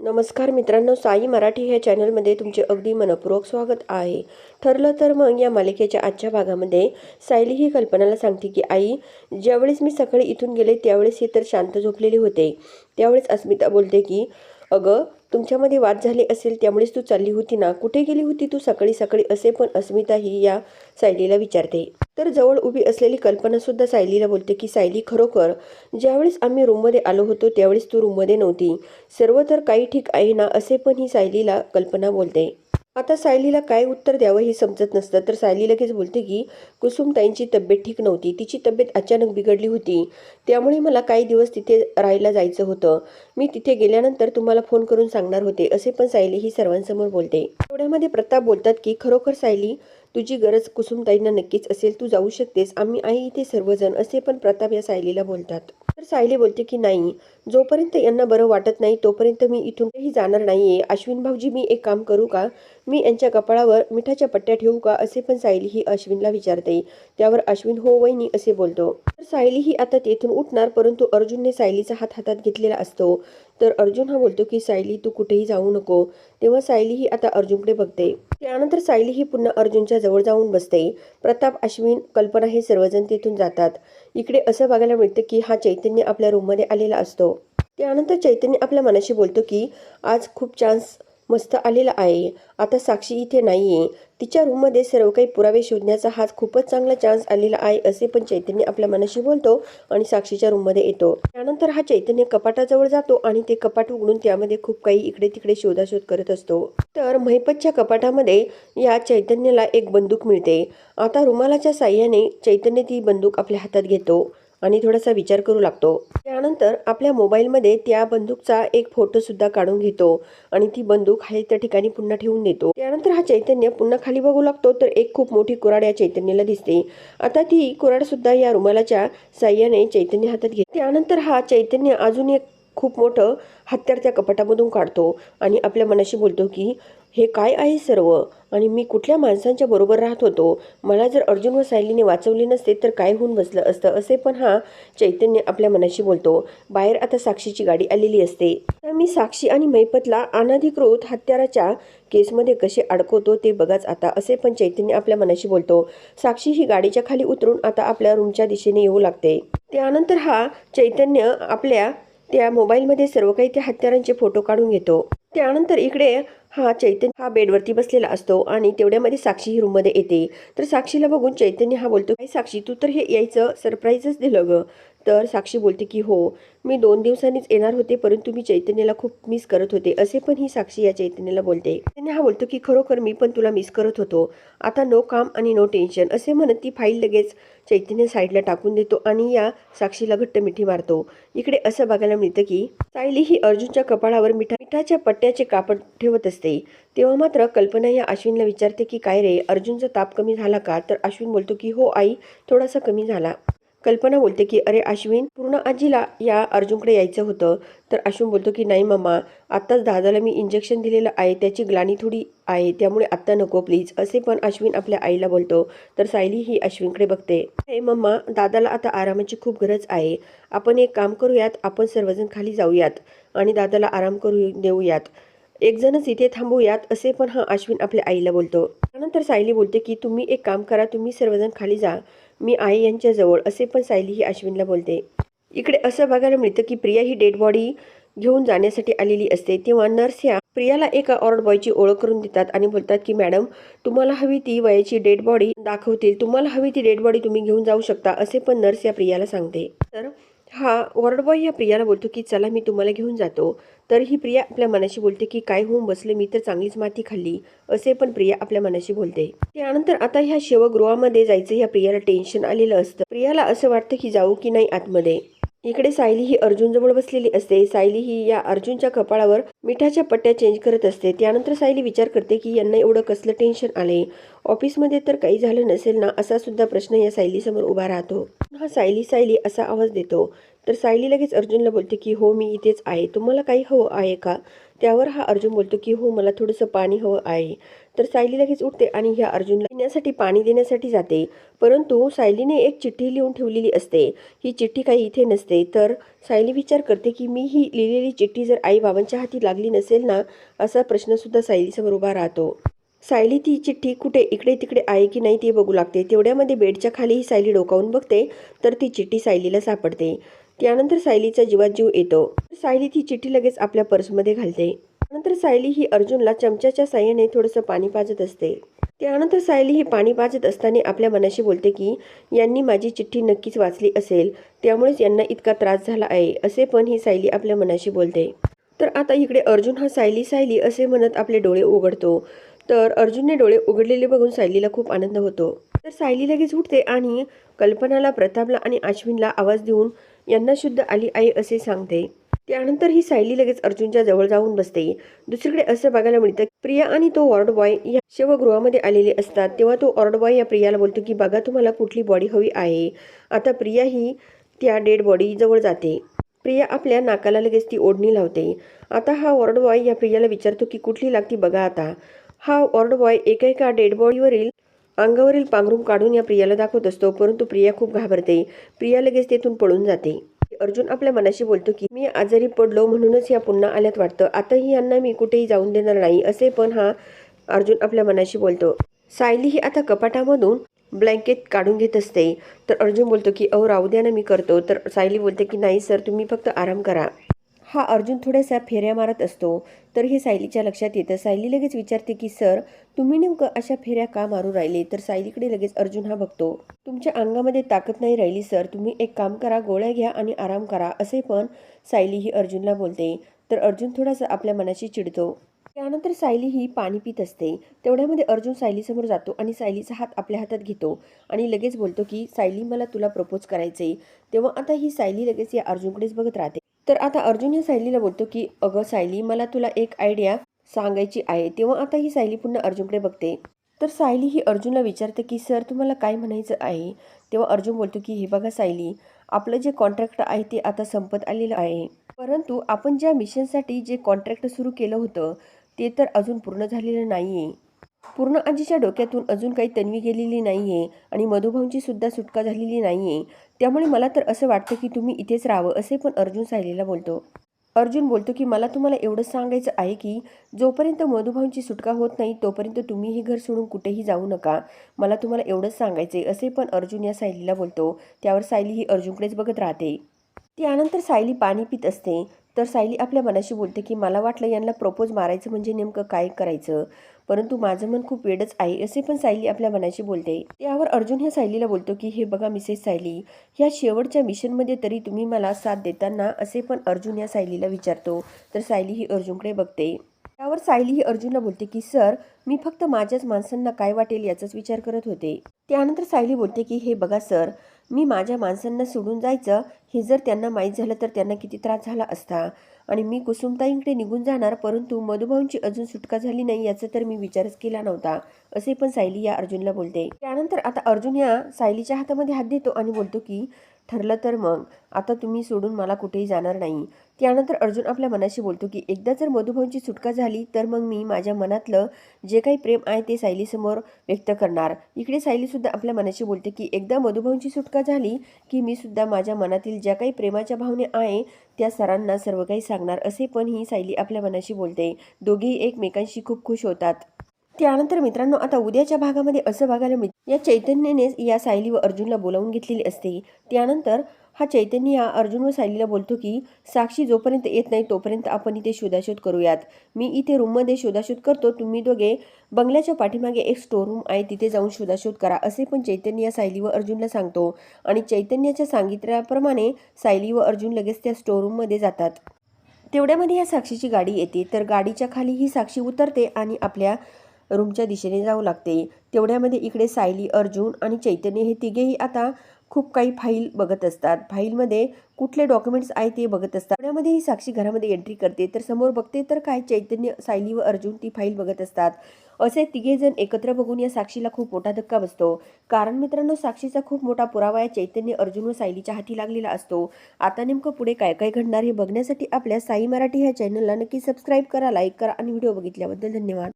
नमस्कार मित्रांनो साई मराठी ह्या चॅनलमध्ये तुमचे अगदी मनपूर्वक स्वागत आहे. ठरलं तर मग या मालिकेच्या आजच्या भागामध्ये सायली ही कल्पनाला सांगते की आई ज्यावेळेस मी सकाळी इथून गेले त्यावेळेस ही तर शांत झोपलेली होते. त्यावेळेस अस्मिता बोलते की अगं तुमच्यामध्ये वाद झाले असेल त्यामुळेच तू चालली होती ना. कुठे गेली होती तू सकाळी सकाळी? असे पण अस्मिता ही या सायलीला विचारते. तर जवळ उभी असलेली कल्पना सुद्धा सायलीला बोलते की सायली खरोखर ज्यावेळेस आम्ही रूममध्ये आलो होतो त्यावेळेस तू रूममध्ये नव्हती. सर्व तर काही ठीक आहे ना? असे पण ही सायलीला कल्पना बोलते. आता सायलीला काय उत्तर द्यावं हे समजत नसतं. तर सायली लगेच बोलते की कुसुमताईंची तब्येत ठीक नव्हती. तिची तब्येत अचानक बिघडली होती. त्यामुळे मला काही दिवस तिथे राहायला जायचं होतं. मी तिथे गेल्यानंतर तुम्हाला फोन करून सांगणार होते असे पण सायली ही सर्वांसमोर बोलते. एवढ्यामध्ये प्रताप बोलतात की खरोखर सायली तुझी गरज कुसुमताईंना नक्कीच असेल. तू जाऊ शकतेस. आम्ही आई इथे सर्वजण असे पण प्रताप या सायलीला बोलतात. तर सायली बोलते की नाही. जोपर्यंत यांना बरं वाटत नाही तोपर्यंत मी इथून काही जाणार नाहीये. अश्विन भाऊजी मी एक काम करू का? मी यांच्या कपाळावर मिठाच्या पट्ट्या ठेवू का? असे पण सायली ही अश्विनला विचारते. त्यावर अश्विन हो वहिनी असे बोलतो. तर सायली ही आता तेथून उठणार परंतु अर्जुनने सायलीचा हात हातात घेतलेला असतो. तर अर्जुन हा बोलतो की सायली तू कुठेही जाऊ नको. तेव्हा सायली ही आता अर्जुनकडे बघते. त्यानंतर सायली ही पुन्हा अर्जुनच्या जवळ जाऊन बसते. प्रताप अश्विन कल्पना हे सर्वजण तिथून जातात. इकडे असं बघायला मिळतं की हा चैतन्य आपल्या रूममध्ये आलेला असतो. त्यानंतर चैतन्य आपल्या मनाशी बोलतो की आज खूप चान्स मस्त आलेला आहे. आता साक्षी इथे नाही आहे तिच्या रूममध्ये सर्व काही पुरावे शोधण्याचा हाच खूपच चांगला चान्स आलेला आहे असे पण चैतन्य आपल्या मनाशी बोलतो आणि साक्षीच्या रूममध्ये येतो. त्यानंतर हा चैतन्य कपाटाजवळ जातो आणि ते कपाट उघडून त्यामध्ये खूप काही इकडे तिकडे शोधाशोध करत असतो. तर महिपतच्या कपाटामध्ये या चैतन्याला एक बंदूक मिळते. आता रुमालाच्या साह्याने चैतन्य ती बंदूक आपल्या हातात घेतो. आणि थोडासा विचार करू लागतो. त्यानंतर आपल्या मोबाईलमध्ये त्या बंदूकचा एक फोटो सुद्धा काढून घेतो आणि ती बंदूक आहे त्या ठिकाणी पुन्हा ठेवून देतो. त्यानंतर हा चैतन्य पुन्हा खाली बघू लागतो तर एक खूप मोठी कुराड या चैतन्याला दिसते. आता ती कुराड सुद्धा या रुमालाच्या साह्याने चैतन्य हातात घेते. त्यानंतर हा चैतन्य अजून एक खूप मोठं हत्यार त्या कपाटामधून काढतो आणि आपल्या मनाशी बोलतो की हे काय आहे सर्व? आणि मी कुठल्या माणसांच्या बरोबर राहत होतो? मला जर अर्जुन व सायलीने वाचवले नसते तर काय होऊन बसलं असतं? असे पण हा चैतन्य आपल्या मनाशी बोलतो. बाहेर आता साक्षीची गाडी आलेली असते. तर मी साक्षी आणि मैपतला अनधिकृत हत्याराच्या केसमध्ये कसे अडकवतो ते बघाच आता असे पण चैतन्य आपल्या मनाशी बोलतो. साक्षी ही गाडीच्या खाली उतरून आता आपल्या रूमच्या दिशेने येऊ लागते. त्यानंतर हा चैतन्य आपल्या त्या मोबाईलमध्ये सर्व काही त्या हत्यारांचे फोटो काढून घेतो. त्यानंतर इकडे हा चैतन्य हा बेडवरती बसलेला असतो आणि तेवढ्यामध्ये साक्षी ही रूममध्ये येते. तर साक्षीला बघून चैतन्य हा बोलतो काय साक्षी तू तर हे यायचं सरप्राईजच दिलं ग. तर साक्षी बोलते की हो मी दोन दिवसांनीच येणार होते परंतु मी चैतन्याला खूप मिस करत होते असे पण ही साक्षी या चैतन्याला बोलते. चैतन्य हा बोलतो की खरोखर मी पण तुला मिस करत होतो. आता नो काम आणि नो टेन्शन असे म्हणत ती फाईल लगेच चैतन्य साईडला टाकून देतो आणि या साक्षीला घट्ट मिठी मारतो. इकडे असं बघायला मिळतं की सायली ही अर्जुनच्या कपाळावर मिठा मिठाच्या पट्ट्याचे कापड ठेवत असते. तेव्हा मात्र कल्पना या अश्विनला विचारते की काय रे अर्जुनचा ताप कमी झाला का? तर अश्विन बोलतो की हो आई थोडासा कमी झाला. कल्पना बोलते की अरे अश्विन पूर्ण आजीला या अर्जुनकडे यायचं होतं. तर अश्विन बोलतो की नाही मम्मा आत्ताच दादाला मी इंजेक्शन दिलेलं आहे त्याची ग्लानी थोडी आहे त्यामुळे आत्ता नको प्लीज असे पण अश्विन आपल्या आईला बोलतो. तर सायली ही अश्विनकडे बघते. हे मम्मा दादाला आता आरामाची खूप गरज आहे. आपण एक काम करूयात आपण सर्वजण खाली जाऊयात आणि दादाला आराम करू देऊयात. एकजणच इथे थांबूयात असे पण हा अश्विन आपल्या आईला बोलतो. त्यानंतर सायली बोलते की तुम्ही एक काम करा तुम्ही सर्वजण खाली जा. मी आई यांच्याजवळ असे पण सायली ही अश्विनला बोलते इकडे असं बघायला मिळतं की प्रिया ही डेड बॉडी घेऊन जाण्यासाठी आलेली असते. तेव्हा नर्स ह्या प्रियाला एका ऑर्ड बॉयची ओळख करून देतात आणि बोलतात की मॅडम तुम्हाला हवी ती वयाची डेड बॉडी दाखवतील. तुम्हाला हवी ती डेड बॉडी तुम्ही घेऊन जाऊ शकता असे पण नर्स या प्रियाला सांगते. तर हा वॉर्ड बॉय या प्रियाला बोलतो की चला मी तुम्हाला घेऊन जातो. तर ही प्रिया आपल्या मनाशी बोलते की काय होऊन बसले? मी तर चांगलीच माती खाल्ली. असे पण प्रिया आपल्या मनाशी बोलते. त्यानंतर आता ह्या शिवगृहामध्ये जायचं ह्या प्रियाला टेन्शन आलेलं असतं. प्रियाला असं वाटतं की जाऊ की नाही आतमध्ये. इकडे सायली ही अर्जुनजवळ बसलेली असते. सायली ही या अर्जुनच्या कपाळावर मिठाच्या पट्ट्या चेंज करत असते. त्यानंतर सायली विचार करते की यांना एवढं कसलं टेन्शन आले ऑफिसमध्ये तर काही झालं नसेल ना? असा सुद्धा प्रश्न या सायलीसमोर उभा राहतो. हा सायली सायली असा आवाज देतो. तर सायली लगेच अर्जुनला बोलते की हो मी इथेच आहे. तुम्हाला काही हवं आहे का? त्यावर हा अर्जुन बोलतो की हो मला थोडंसं पाणी हवं आहे. तर सायली लगेच उठते आणि ह्या अर्जुनला पिण्यासाठी पाणी देण्यासाठी जाते. परंतु सायलीने एक चिठ्ठी लिहून ठेवलेली असते. ही चिठ्ठी काही इथे नसते. तर सायली विचार करते की मी ही लिहिलेली चिठ्ठी जर आई बाबांच्या हाती लागली नसेल ना? असा प्रश्नसुद्धा सायलीसमोर उभा राहतो. सायली ती चिठ्ठी कुठे इकडे तिकडे आहे की नाही ते बघू लागते. तेवढ्यामध्ये बेडच्या खाली ही सायली डोकावून बघते. तर ती चिठ्ठी सायलीला सापडते. त्यानंतर सायलीचा जीवात जीव येतो. सायली ती चिठ्ठी लगेच आपल्या पर्समध्ये घालते. त्यानंतर सायली ही अर्जुनला चमच्याच्या साह्याने थोडंसं पाणी पाजत असते. त्यानंतर सायली ही पाणी पाजत असताना आपल्या मनाशी बोलते की यांनी माझी चिठ्ठी नक्कीच वाचली असेल. त्यामुळेच यांना इतका त्रास झाला आहे असे पण ही सायली आपल्या मनाशी बोलते. तर आता इकडे अर्जुन हा सायली सायली असे म्हणत आपले डोळे उघडतो. तर अर्जुनने डोळे उघडलेले बघून सायलीला खूप आनंद होतो. तर सायली लगेच उठते आणि कल्पनाला प्रतापला आणि अश्विनला आवाज देऊन यांना शुद्ध आली आई असे सांगते. त्यानंतर ही सायली लगेच अर्जुनच्या जवळ जाऊन बसते. दुसरीकडे असं बघायला मिळतं प्रिया आणि तो वॉर्ड बॉय या शवगृहामध्ये आलेले असतात. तेव्हा तो वॉर्ड बॉय या प्रियाला बोलतो की बघा तुम्हाला कुठली बॉडी हवी आहे. आता प्रिया ही त्या डेड बॉडी जवळ जाते. प्रिया आपल्या नाकाला लगेच ती ओढणी लावते. आता हा वॉर्ड बॉय या प्रियाला विचारतो की कुठली लागती? बघा आता. हा वॉर्ड बॉय एका एका डेड बॉडीवरील अंगावरील पांघरूम काढून या प्रियाला दाखवत असतो परंतु प्रिया खूप घाबरते. प्रिया लगेच तेथून पळून जाते. अर्जुन आपल्या मनाशी बोलतो की मी आजारी पडलो म्हणूनच या पुन्हा आल्यात वाटतं. आताही यांना मी कुठेही जाऊन देणार नाही असे पण हा अर्जुन आपल्या मनाशी बोलतो. सायली ही आता कपाटामधून ब्लँकेट काढून घेत असते. तर अर्जुन बोलतो की अहो राहू द्या ना मी करतो. तर सायली बोलते की नाही सर तुम्ही फक्त आराम करा. हा अर्जुन थोड्याशा फेऱ्या मारत असतो. तर हे सायलीच्या लक्षात येतं. सायली लगेच विचारते की सर तुम्ही नेमकं अशा फेऱ्या का मारू राहिले? तर सायलीकडे लगेच अर्जुन हा बघतो. तुमच्या अंगामध्ये ताकद नाही राहिली सर. तुम्ही एक काम करा गोळ्या घ्या आणि आराम करा असे पण सायली ही अर्जुनला बोलते. तर अर्जुन थोडासा आपल्या मनाशी चिडतो. त्यानंतर सायली ही पाणी पित असते. तेवढ्यामध्ये अर्जुन सायलीसमोर जातो आणि सायलीचा हात आपल्या हातात घेतो आणि लगेच बोलतो की सायली मला तुला प्रपोज करायचे तेव्हा आता ही सायली लगेच या अर्जुनकडेच बघत राहते. तर आता अर्जुन या सायलीला बोलतो की अगं सायली मला तुला एक आयडिया सांगायची आहे. तेव्हा आता ही सायली पुन्हा अर्जुनकडे बघते. तर सायली ही अर्जुनला विचारते की सर तुम्हाला काय म्हणायचं आहे? तेव्हा अर्जुन बोलतो की हे बघा सायली आपलं जे कॉन्ट्रॅक्ट आहे ते आता संपत आलेलं आहे. परंतु आपण ज्या मिशनसाठी जे कॉन्ट्रॅक्ट सुरू केलं होतं ते तर अजून पूर्ण झालेलं नाही आहे पूर्ण आजीच्या डोक्यातून अजून काही तन्वी गेलेली नाही आहे आणि मधुभाऊंची सुद्धा सुटका झालेली नाही आहे त्यामुळे मला तर असं वाटतं की तुम्ही इथेच राहावं असे पण अर्जुन सायलीला बोलतो. अर्जुन बोलतो की मला तुम्हाला एवढंच सांगायचं आहे की जोपर्यंत मधुभाऊंची सुटका होत नाही तोपर्यंत तुम्ही हे घर सोडून कुठेही जाऊ नका. मला तुम्हाला एवढंच सांगायचे असे पण अर्जुन या सायलीला बोलतो. त्यावर सायली ही अर्जुनकडेच बघत राहते. त्यानंतर सायली पाणी पित असते. तर सायली आपल्या मनाशी बोलते की मला वाटलं यांना प्रपोज मारायचं म्हणजे नेमकं काय करायचं? परंतु माझं मन खूप वेडच आहे असे पण सायली आपल्या मनाशी बोलते. त्यावर अर्जुन ह्या सायलीला बोलतो की हे बघा मिसेस सायली ह्या शेवटच्या मिशनमध्ये तरी तुम्ही मला साथ देताना असे पण अर्जुन या सायलीला विचारतो. तर सायली ही अर्जुनकडे बघते. त्यावर सायली ही अर्जुनला बोलते की सर मी फक्त माझ्याच माणसांना काय वाटेल याचाच विचार करत होते. त्यानंतर सायली बोलते की हे बघा सर मी माझ्या माणसांना सोडून जायचं हे जर त्यांना माहीत झालं तर त्यांना किती त्रास झाला असता. आणि मी कुसुमताईंकडे निघून जाणार परंतु मधुभाऊंची अजून सुटका झाली नाही याचा तर मी विचारच केला नव्हता असे पण सायली या अर्जुनला बोलते. त्यानंतर आता अर्जुन या सायलीच्या हातामध्ये हात देतो आणि बोलतो की ठरलं तर मग. आता तुम्ही सोडून मला कुठेही जाणार नाही. त्यानंतर अर्जुन आपल्या मनाशी बोलतो की एकदा जर मधुभाऊंची सुटका झाली तर मग मी माझ्या मनातलं जे काही प्रेम आहे ते सायलीसमोर व्यक्त करणार. इकडे सायलीसुद्धा आपल्या मनाशी बोलते की एकदा मधुभाऊंची सुटका झाली की मी सुद्धा माझ्या मनातील ज्या काही प्रेमाच्या भावने आहे त्या सरांना सर्व काही सांगणार. असे पण ही सायली आपल्या मनाशी बोलते. दोघेही एकमेकांशी खूप खुश होतात. त्यानंतर मित्रांनो आता उद्याच्या भागामध्ये असं बघायला मिळतं या चैतन्याने या सायली व अर्जुनला बोलावून घेतलेली असते. त्यानंतर हा चैतन्य या अर्जुन व सायलीला बोलतो की साक्षी जोपर्यंत येत नाही तोपर्यंत आपण इथे शोधाशोध करूयात. मी इथे रूममध्ये शोधाशोध करतो. तुम्ही दोघे बंगल्याच्या पाठीमागे एक स्टोर रूम आहे. तिथे जाऊन शोधाशोध करा असे पण चैतन्य या सायली व अर्जुनला सांगतो. आणि चैतन्याच्या सांगितल्याप्रमाणे सायली व अर्जुन लगेच त्या स्टोर रूममध्ये जातात. तेवढ्यामध्ये या साक्षीची गाडी येते. तर गाडीच्या खाली ही साक्षी उतरते आणि आपल्या रूमच्या दिशेने जाऊ लागते. तेवढ्यामध्ये इकडे सायली अर्जुन आणि चैतन्य हे तिघेही आता खूप काही फाईल बघत असतात. फाईलमध्ये कुठले डॉक्युमेंट्स आहे ते बघत असतात. पुण्यामध्ये ही साक्षी घरामध्ये एंट्री करते. तर समोर बघते तर काय चैतन्य सायली व अर्जुन ती फाईल बघत असतात. असे तिघे जण एकत्र बघून या साक्षीला खूप मोठा धक्का बसतो. कारण मित्रांनो साक्षीचा खूप मोठा पुरावा या चैतन्य अर्जुन व सायलीच्या हाती लागलेला असतो. आता नेमकं पुढे काय काय घडणार हे बघण्यासाठी आपल्या साई मराठी ह्या चॅनलला नक्की सबस्क्राईब करा लाईक करा आणि व्हिडिओ बघितल्याबद्दल धन्यवाद.